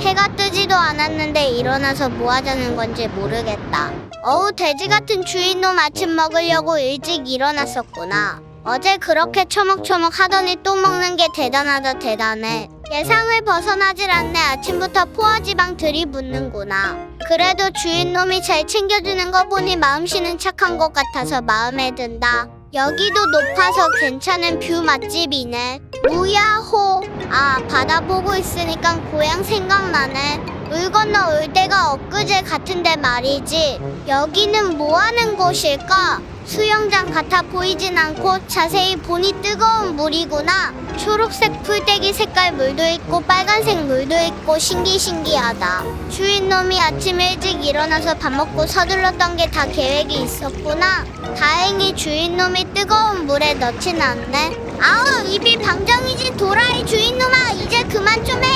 해가 뜨지도 않았는데 일어나서 뭐 하자는 건지 모르겠다. 어우 돼지 같은 주인놈 아침 먹으려고 일찍 일어났었구나. 어제 그렇게 처먹처먹 하더니 또 먹는 게 대단하다 대단해. 예상을 벗어나질 않네 아침부터 포화지방 들이붓는구나. 그래도 주인놈이 잘 챙겨주는 거 보니 마음씨는 착한 것 같아서 마음에 든다. 여기도 높아서 괜찮은 뷰 맛집이네. 무야호. 아 바다 보고 있으니까 고향 생각나네. 물 건너 올 때가 엊그제 같은데 말이지. 여기는 뭐 하는 곳일까? 수영장 같아 보이진 않고 자세히 보니 뜨거운 물이구나. 초록색 풀떼기 색깔 물도 있고 빨간색 물도 있고 신기신기하다. 주인놈이 아침 일찍 일어나서 밥 먹고 서둘렀던 게 다 계획이 있었구나. 다행히 주인놈이 뜨거운 물에 넣진 않네. 아우 입이 방정이지 이제 그만 좀. 살려줘.